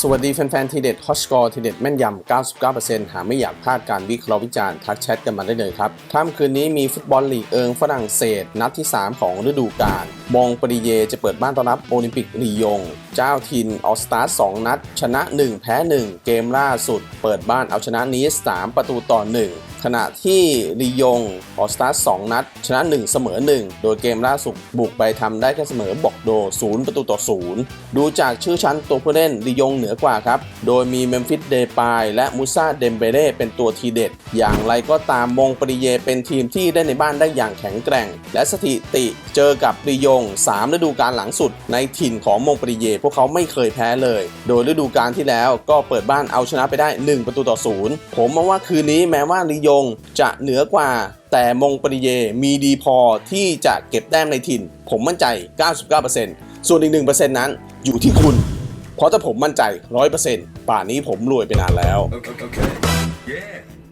สวัสดีแฟนๆ ทีเด็ดฮอตสกอร์ทีเด็ดแม่นยำ 99%หาไม่อยากพลาดการวิเคราะห์วิจารณ์ทักแชทกันมาได้เลยครับค่ำคืนนี้มีฟุตบอลลีกเอิงฝรั่งเศส นัดที่ 3 ของฤดูกาลมองปริเยจะเปิดบ้านต้อนรับโอลิมปิกรียง เจ้าทินออสตาร์2นัด ชนะ 1 แพ้ 1 เกมล่าสุด เปิดบ้านเอาชนะนีส3ประตูต่อ 1 ขณะที่รียงออสตาร์2นัด ชนะ 1 เสมอ 1 โดยเกมล่าสุดบุกไปทำได้แค่เสมอบอกโด 0 ประตูต่อ 0 ดูจากชื่อชั้นตัวผู้เล่นรียงเหนือกว่าครับ โดยมีเมมฟิสเดปายและมูซาเดมเบเล่เป็นตัวทีเด็ด อย่างไรก็ตามมงปริเยเป็นทีมที่ได้ในบ้านได้อย่างแข็งแกร่ง และสถิติเจอกับรียง3 ฤดูกาลหลังสุด ในถิ่นของมงปริเย พวกเขาไม่เคยแพ้เลย โดยฤดูกาลที่แล้วก็เปิดบ้านเอาชนะไปได้ 1 ประตูต่อ0ผมมองว่าคืนนี้แม้ว่ารียงจะเหนือกว่าแต่มงปริเยมีดีพอที่จะเก็บแต้มในถิ่น ผมมั่นใจ 99%ส่วนอีก 1%นั้นอยู่ที่คุณ เพราะถ้าผมมั่นใจ 100%ป่านนี้ผมรวยไปนานแล้ว Okay. okay. Yeah.